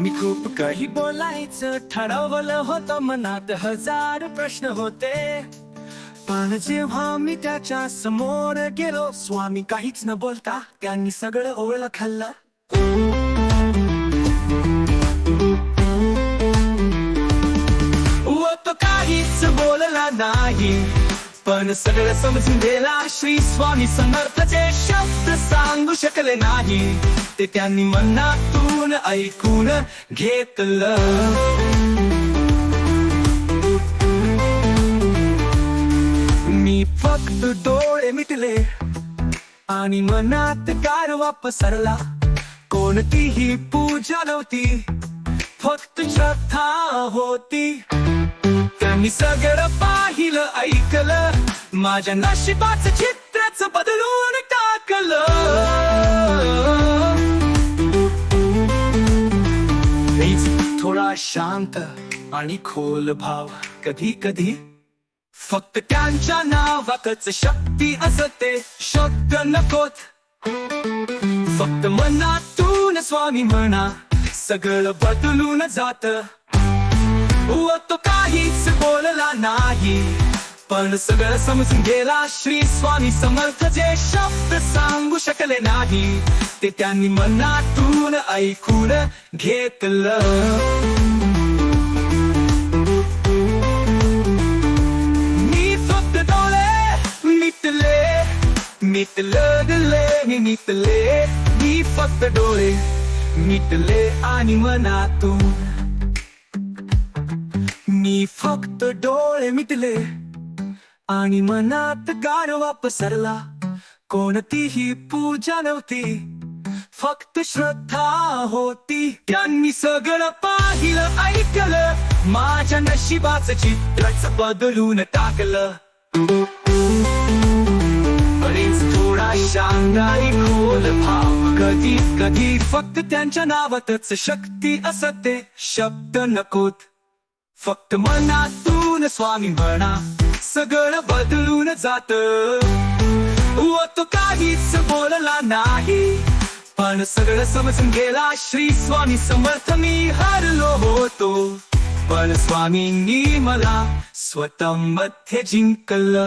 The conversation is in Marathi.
मी खूप काही बोलायचं ठरवलं होतं मनात. हजार प्रश्न होते. पण जेव्हा मी त्याच्यासमोर गेलो स्वामी काहीच न बोलता त्यांनी सगळं ओळख खाल्लं तो काहीच बोलला नाही पण सगळं समजून गेला. श्री स्वामी समर्थचे शब्द सांगू शकले नाही. ते त्यांनी मनातून ऐकून घेतलं. मी फक्त डोळे मिटले आणि मनात कार पसरला कोणतीही पूजा नव्हती फक्त श्रद्धा होती. त्यांनी सगळं पाहिलं ऐकलं. माझ्या नशिबाचं चित्रच बदलून टाकलं. शांत आणि खोल भाव. कधी कधी फक्त त्यांच्या नावातच शक्ती असते. शब्द नकोत. फक्त मनातून स्वामी म्हणा सगळं बदलून जात. व तो काहीच बोलला नाही पण सगळं समजून गेला. श्री स्वामी समर्थ जे शब्द सांगू शकले नाही ते त्यांनी मनातून ऐकून घेतलं. मिटलं दिले मी मिटले मी फक्त डोळे मिटले आणि मनातून. मी फक्त डोळे मिटले आणि मनात गारवा पसरला कोणतीही पूजा नव्हती फक्त श्रद्धा होती. त्यांनी सगळं पाहिलं ऐकलं. माझ्या नशिबाचं चित्रच बदलून टाकलं. नाही खोल भाव. कधी कधी फक्त त्यांच्या नावातच शक्ती असते. शब्द नकोत. फक्त मनातून स्वामी म्हणा. सगळं बदलून जात. व तो काहीच बोलला नाही. पण सगळं समजून गेला. श्री स्वामी समर्थ मी हरलो होतो. पण स्वामींनी मला स्वतः मध्ये जिंकलं.